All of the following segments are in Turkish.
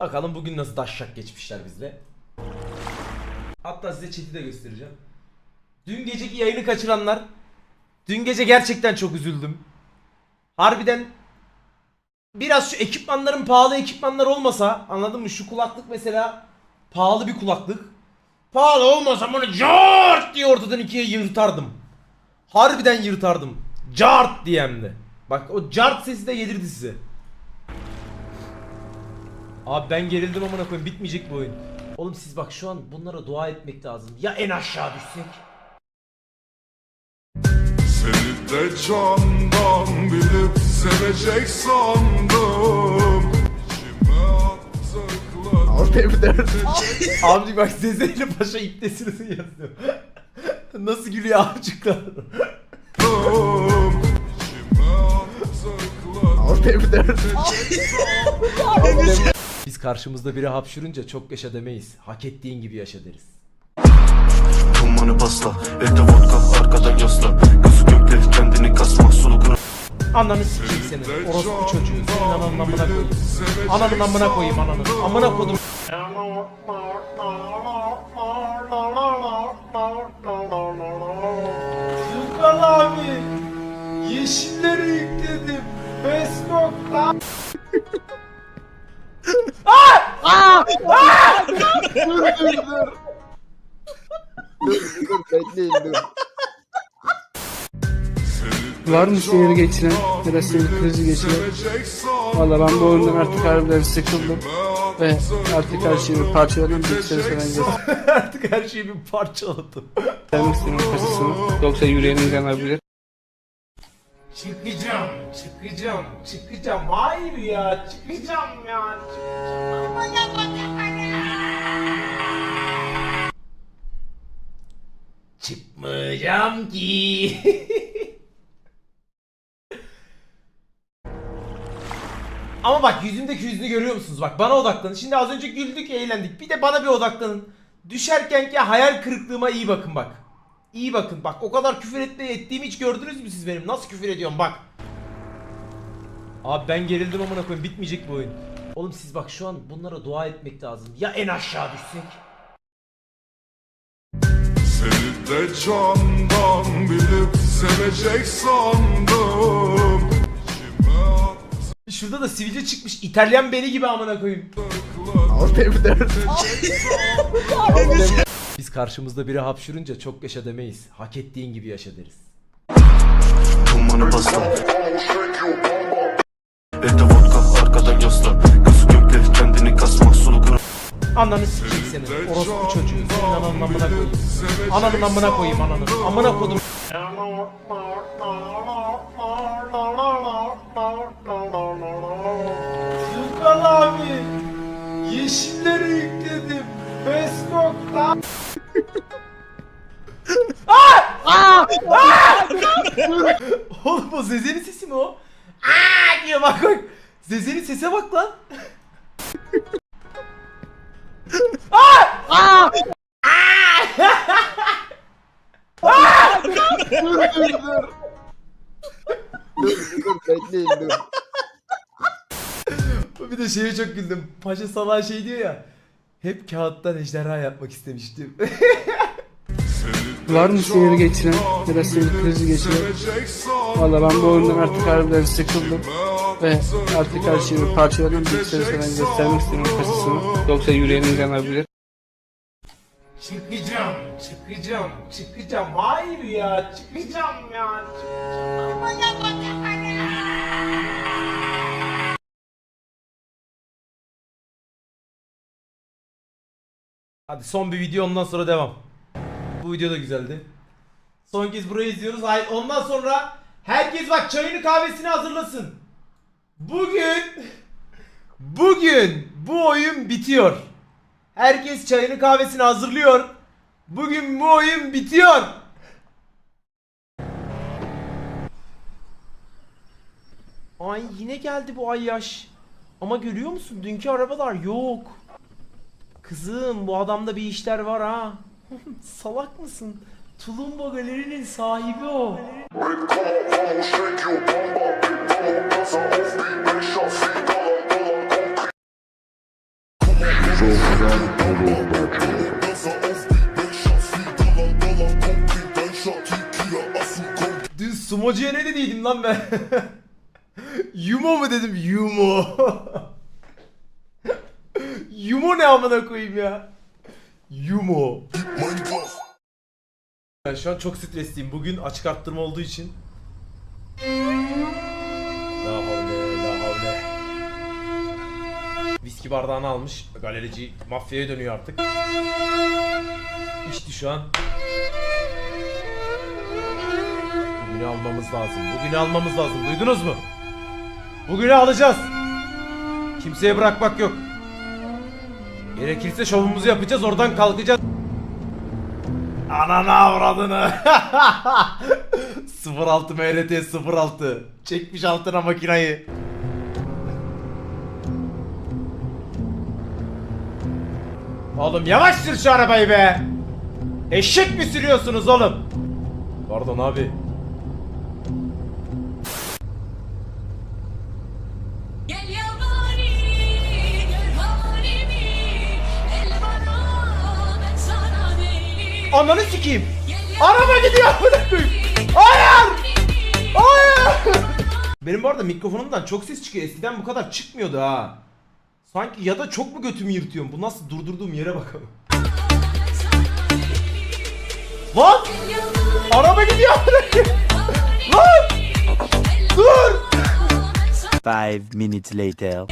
Bakalım bugün nasıl daşşak geçmişler bizle. Hatta size chat'i de göstereceğim. Dün geceki yayını kaçıranlar. Dün gece gerçekten çok üzüldüm. Harbiden biraz şu ekipmanların pahalı ekipmanlar olmasa anladın mı? Şu kulaklık mesela pahalı bir kulaklık. Pahalı olmasa bunu cart diye ortadan ikiye yırtardım. Harbiden yırtardım. Cart diye de. Bak o cart sesi de gelirdi size. Abi ben gerildim amına koyayım bitmeyecek bu oyun. Oğlum siz bak şu an bunlara dua etmek lazım. Ya en aşağı düşsek? Seni de candan bilip sevecek sandım Ortaya bir dört. Abi bak Zezeli Paşa iptesini yazıyor. Nasıl gülüyor amcıklar. Ortaya bir dört. Biz karşımızda biri hapşurunca çok yaşa demeyiz. Hak ettiğin gibi yaşa deriz. Vodka, yasla kendini kasma, solukunu Ananı sikeyim senin. Orospu çocuğu. Senin ananın amına koyayım. Ananın amına koyayım ananın. Amına kodum. Yukan abi. Yeşilleri yükledim. Facebook Dur dur dur. Dur dur bekleyin dur. Var mı sinir geçiren ya da sinir krizi geçiren? Valla ben bu oyundan artık harbiden sıkıldım ve artık her şeyi parçalanan bilgisayarı falan göstermek Artık her şeyi bir parçaladım. istiyorum kasasını. Yoksa yüreğiniz yanabilir. Çıkacağım, çıkacağım, çıkacağım. Hayır ya, çıkacağım ya. Çıkmayacağım ki. Ama bak yüzümdeki yüzünü görüyor musunuz? Bak bana odaklanın. Şimdi az önce güldük, eğlendik. Bir de bana bir odaklanın. Düşerkenki hayal kırıklığıma iyi bakın bak. İyi bakın bak o kadar küfür etme ettiğimi hiç gördünüz mü siz benim? Nasıl küfür ediyorum bak. Abi ben gerildim amına koyayım bitmeyecek bu oyun. Oğlum siz bak şu an bunlara dua etmek lazım. Ya en aşağı düşsek? Seni de candan bilip sevecek sandım Şurada da sivilce çıkmış İtalyan beni gibi amına koyayım. Biz karşımızda biri hapşurunca çok yaşa demeyiz. Hak ettiğin gibi yaşa deriz. Evde vodka, arkada yasla kendini Ananı sikeyim senin. Orospu çocuğu. Ananın amına koyayım. Ananın amına koyayım ananın. Amına kodum. Yukan abi. Yeşilleri yükledim. Facebook lan. Oğlum o Zeze'nin sesi mi o? Aa diye bak bak. Zeze'nin sese bak lan. Dur dur dur. Bekleyin dur. Bir de şeye çok güldüm. Paşa Salah şey diyor ya. Hep kağıttan ejderha yapmak istemiştim. Var mı sinir geçiren ya da sinir krizi geçiren? Valla ben bu oyundan artık harbiden sıkıldım ve artık her şeyi parçalanan bilgisayarı falan göstermek istiyorum kasasını. Yoksa yüreğiniz yanabilir. Çıkacağım, çıkacağım, çıkacağım. Hayır ya, çıkacağım ya. Hadi son bir video ondan sonra devam. Bu video da güzeldi. Son kez burayı izliyoruz. Hayır, ondan sonra herkes bak çayını kahvesini hazırlasın. Bugün bugün bu oyun bitiyor. Herkes çayını kahvesini hazırlıyor. Bugün bu oyun bitiyor. Ay yine geldi bu ay yaş. Ama görüyor musun dünkü arabalar yok. Kızım bu adamda bir işler var ha. Salak mısın? Tulumba Galeri'nin sahibi o. Sumocuya ne dediydim lan ben? Yumo mu dedim? Yumo. Yumo ne amına koyayım ya? Yumo. Ben şu an çok stresliyim. Bugün açık arttırma olduğu için. La havle la havle. Viski bardağını almış. Galerici mafyaya dönüyor artık. İçti şu an. Bugünü almamız lazım. Bugünü almamız lazım. Duydunuz mu? Bugünü alacağız. Kimseye bırakmak yok. Gerekirse şovumuzu yapacağız. Oradan kalkacağız. Anana avradını. 06 MRT 06. Çekmiş altına makinayı. Oğlum yavaş sür şu arabayı be. Eşek mi sürüyorsunuz oğlum? Pardon abi. Ananı sikeyim. Araba gidiyor amına koyayım. Hayır. Hayır. Benim bu arada mikrofonumdan çok ses çıkıyor. Eskiden bu kadar çıkmıyordu ha. Sanki ya da çok mu götümü yırtıyorum? Bu nasıl durdurduğum yere bakalım. Lan! Araba gidiyor. Lan! Dur! Five minutes later.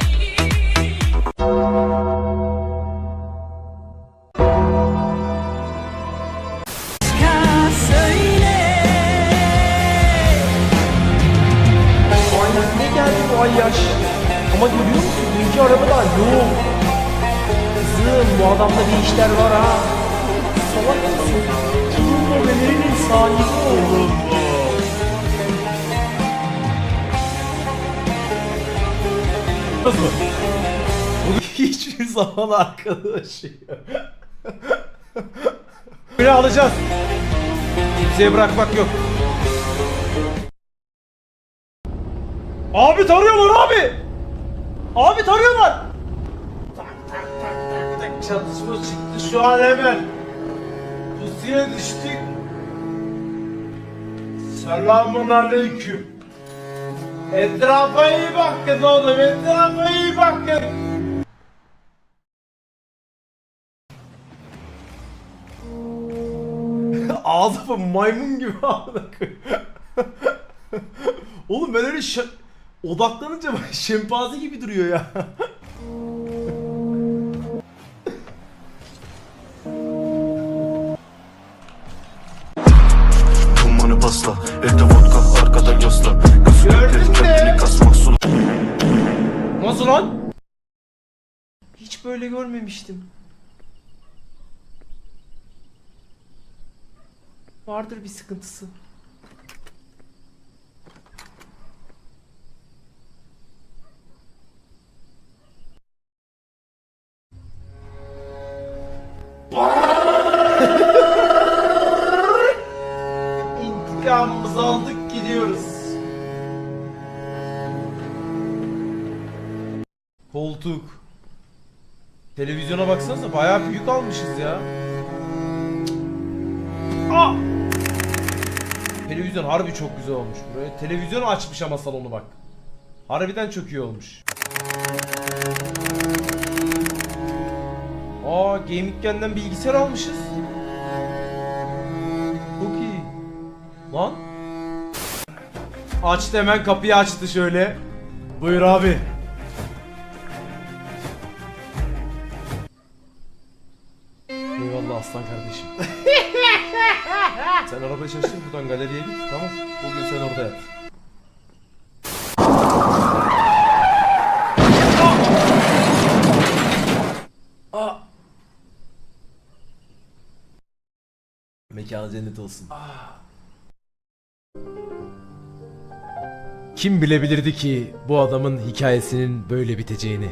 Adamda bir işler var ha. Salak mısın? Bebeğinin sahibi bu. Nasıl? Bu hiçbir zaman arkadaşı. Beni alacağız. Kimseye bırakmak yok. Abi tarıyorlar abi. Abi tarıyorlar. Çatışma çıktı şu an hemen. Pusuya düştük. Selamun aleyküm. Etrafa iyi bakın oğlum etrafa iyi bakın. Ağzıma maymun gibi koyayım. Oğlum ben öyle şa- odaklanınca şempanze gibi duruyor ya. Böyle görmemiştim. Vardır bir sıkıntısı. İntikamımızı aldık gidiyoruz. Koltuk. Televizyona baksanıza bayağı büyük almışız ya. Aa! Televizyon harbi çok güzel olmuş. Böyle televizyon açmış ama salonu bak. Harbiden çok iyi olmuş. Aa Gaminggen'den bilgisayar almışız. Çok iyi. Lan. Açtı hemen kapıyı açtı şöyle. Buyur abi. Eyvallah aslan kardeşim. sen arabayı çalıştır buradan galeriye git tamam. Bugün sen orada yat. Aa! Mekanı cennet olsun. Kim bilebilirdi ki bu adamın hikayesinin böyle biteceğini?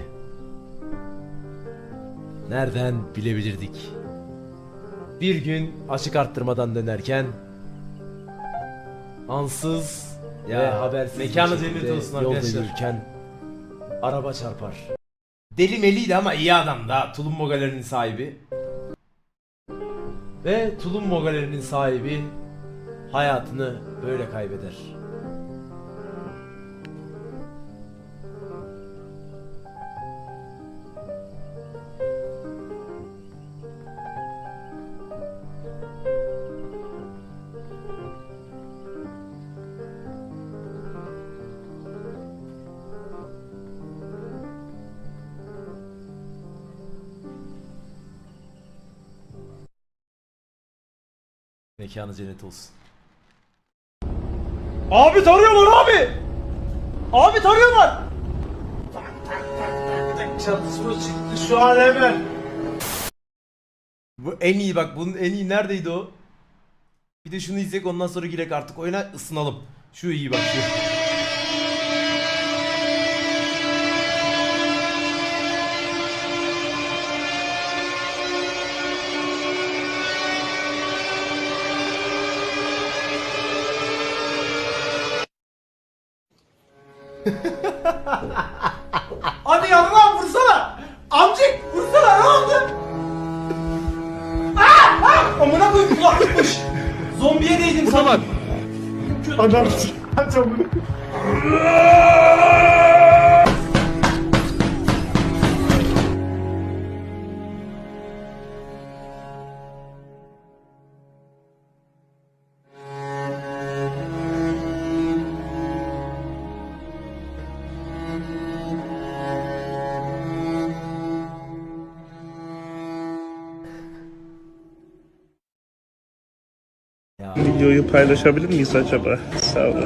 Nereden bilebilirdik? Bir gün açık arttırmadan dönerken ansız ve habersiz mekanı cennet olsun arkadaşlar. Yolda yürürken araba çarpar. Deli meliydi ama iyi adam da. Tulum Mogalerinin sahibi. Ve Tulum Mogalerinin sahibi hayatını böyle kaybeder. Mekanı cennet olsun. Abi tarıyorlar abi. Abi tarıyorlar. Çatışma çıktı şu an hemen. Bu en iyi bak bunun en iyi neredeydi o? Bir de şunu izleyek ondan sonra girek artık oyuna ısınalım. Şu iyi bak şu. Hadi yavrum vursana. Amcık vursana ne oldu? Aa! Aa! Amına koyayım kulaklıkmış. Zombiye değdim sana. bak. Adam Videoyu paylaşabilir miyiz acaba? Sağ olun.